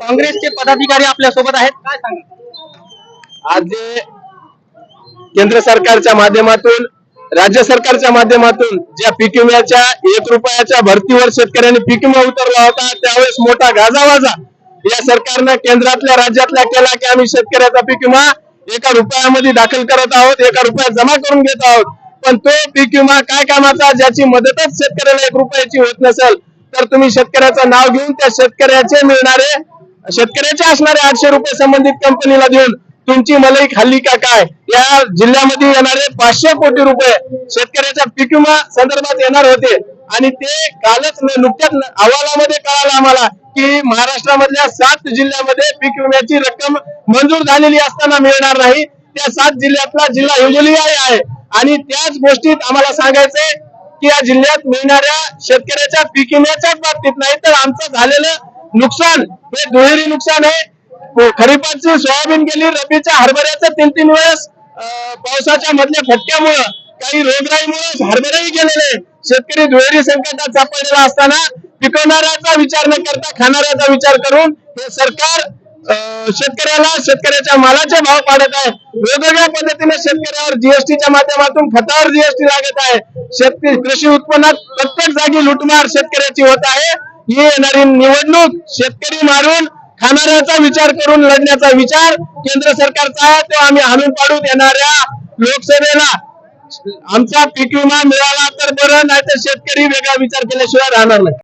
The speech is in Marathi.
काँग्रेसचे पदाधिकारी आपल्यासोबत आहेत. काय सांगा आज जे केंद्र सरकारच्या माध्यमातून राज्य सरकारच्या माध्यमातून ज्या पीक विम्याच्या एक रुपयाच्या भरतीवर शेतकऱ्यांनी पीक विमा उतरला होता त्यावेळेस मोठा गाजावाजा या सरकारनं केंद्रातल्या राज्यातल्या केला की आम्ही शेतकऱ्याचा पीक विमा एका रुपयामध्ये दाखल करत आहोत एका रुपयात जमा करून घेत आहोत. पण तो पीक विमा काय कामाचा ज्याची मदतच शेतकऱ्याला एक रुपयाची होत नसेल तर तुम्ही शेतकऱ्याचं नाव घेऊन त्या शेतकऱ्याचे मिळणारे शेतकऱ्याचे असणारे आठशे रुपये संबंधित कंपनीला देऊन तुमची मलाई खाल्ली का काय? या जिल्ह्यामध्ये येणारे पाचशे कोटी रुपये शेतकऱ्याच्या पीक विमा संदर्भात येणार होते. आणि ते कालच नुकत्याच अहवालामध्ये कळालं आम्हाला की महाराष्ट्रामधल्या सात जिल्ह्यामध्ये पीक विम्याची रक्कम मंजूर झालेली असताना मिळणार नाही. त्या सात जिल्ह्यातला जिल्हा युजली आहे. आणि त्याच गोष्टीत आम्हाला सांगायचंय की या जिल्ह्यात मिळणाऱ्या शेतकऱ्याच्या पीक विम्याच्याच बाबतीत नाही तर आमचं झालेलं नुकसान हे दुहेरी नुकसान आहे. खरीपाची सोयाबीन गेली रब्बीच्या हरभऱ्याचं तीन तीन वेळेस पावसाच्या मधल्या फटक्यामुळं काही रोगराईमुळे हरभरेही गेलेले. शेतकरी दुहेरी संकटात सापडलेला असताना पिकवणाऱ्याचा विचार न करता खाणाऱ्याचा विचार करून हे सरकार शेतकऱ्याला शेतकऱ्याच्या मालाचे भाव पाडत आहे. वेगवेगळ्या पद्धतीने शेतकऱ्यावर जीएसटीच्या माध्यमातून खतावर जीएसटी लागत आहे. शेतकरी कृषी उत्पन्नात प्रत्येक जागी लुटमार शेतकऱ्याची होत आहे. ही येणारी निवडणूक शेतकरी मारून खाणाऱ्याचा विचार करून लढण्याचा विचार केंद्र सरकारचा आहे तो आम्ही हाणून पाडून येणाऱ्या लोकसभेला आमचा पीक विमा मिळाला तर बरं नाही तर शेतकरी वेगळा विचार केल्याशिवाय राहणार नाही.